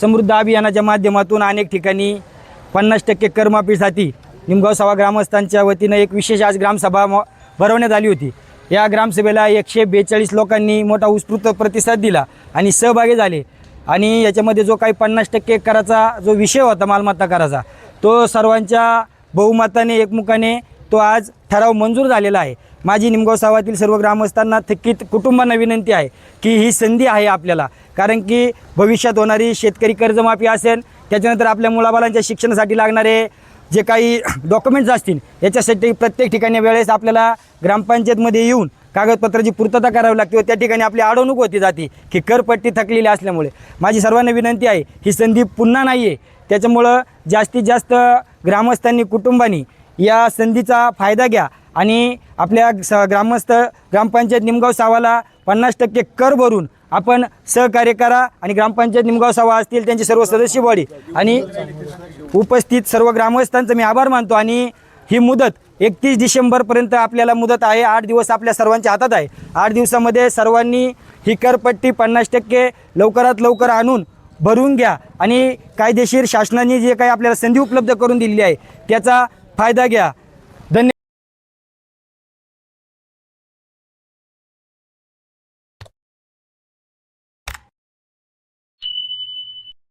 समृद्ध अभियानाच्या माध्यमातून अनेक ठिकाणी पन्नास टक्के करमाफीसाठी निमगाव सभा ग्रामस्थांच्या वतीनं एक विशेष आज ग्रामसभा म- भरवण्यात आली होती. या ग्रामसभेला एकशे बेचाळीस लोकांनी मोठा उत्स्फूर्त प्रतिसाद दिला आणि सहभागी झाले. आणि याच्यामध्ये जो काही पन्नास टक्के कराचा जो विषय होता मालमत्ता कराचा तो सर्वांच्या बहुमताने एकमुखाने तो आज ठराव मंजूर झालेला आहे. माझी निमगाव सावातील सर्व ग्रामस्थांना थकीत कुटुंबांना विनंती आहे की ही संधी आहे आपल्याला. कारण की भविष्यात होणारी शेतकरी कर्जमाफी असेल त्याच्यानंतर आपल्या मुलाबालांच्या शिक्षणासाठी लागणारे जे काही डॉक्युमेंट्स असतील याच्यासाठी प्रत्येक ठिकाणी वेळेस आपल्याला ग्रामपंचायतमध्ये येऊन कागदपत्राची पूर्तता करावी लागते व त्या ठिकाणी आपली अडवणूक होती जाते की करपट्टी थकलेली असल्यामुळे. माझी सर्वांना विनंती आहे ही संधी पुन्हा नाही आहे त्याच्यामुळं जास्तीत जास्त ग्रामस्थांनी कुटुंबांनी या संधीचा फायदा घ्या. आणि आपल्या स ग्रामस्थ ग्रामपंचायत निमगाव सावाला पन्नास टक्के कर भरून आपण सहकार्य करा आणि ग्रामपंचायत निमगाव सावा असतील त्यांचे सर्व सदस्य बॉडी आणि उपस्थित सर्व ग्रामस्थांचं मी आभार मानतो आणि ही मुदत एकतीस डिसेंबरपर्यंत आपल्याला मुदत आहे. आठ दिवस आपल्या सर्वांच्या हातात आहे. आठ दिवसामध्ये सर्वांनी ही करपट्टी पन्नास टक्के लवकरात लवकर आणून भरून घ्या आणि कायदेशीर शासनाने जे काही आपल्याला संधी उपलब्ध करून दिलेली आहे त्याचा फायदा घ्या.